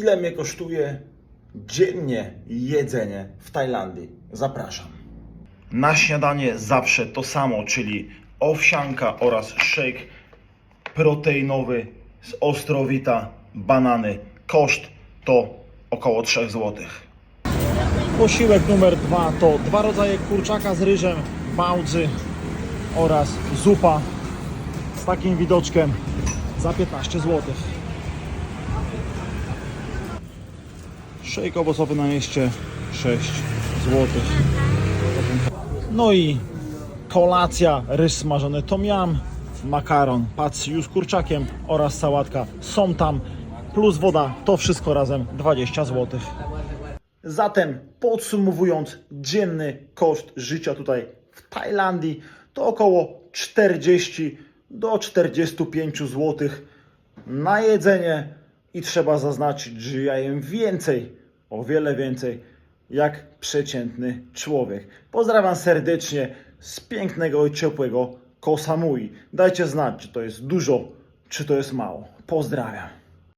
ile mnie kosztuje dziennie jedzenie w Tajlandii. Zapraszam. Na śniadanie zawsze to samo, czyli owsianka oraz shake proteinowy z ostrowita, banany. Koszt to około 3 zł. Posiłek numer dwa to dwa rodzaje kurczaka z ryżem, bałdzy oraz zupa z takim widoczkiem za 15 zł. Szejk owocowy na mieście 6 zł. No i kolacja, ryż smażony tom yum, makaron, patsiu z kurczakiem oraz sałatka są tam, plus woda, to wszystko razem 20 zł. Zatem podsumowując, dzienny koszt życia tutaj w Tajlandii to około 40 do 45 zł na jedzenie i trzeba zaznaczyć, że ja jem więcej, o wiele więcej jak przeciętny człowiek. Pozdrawiam serdecznie z pięknego i ciepłego Koh Samui. Dajcie znać, czy to jest dużo, czy to jest mało. Pozdrawiam.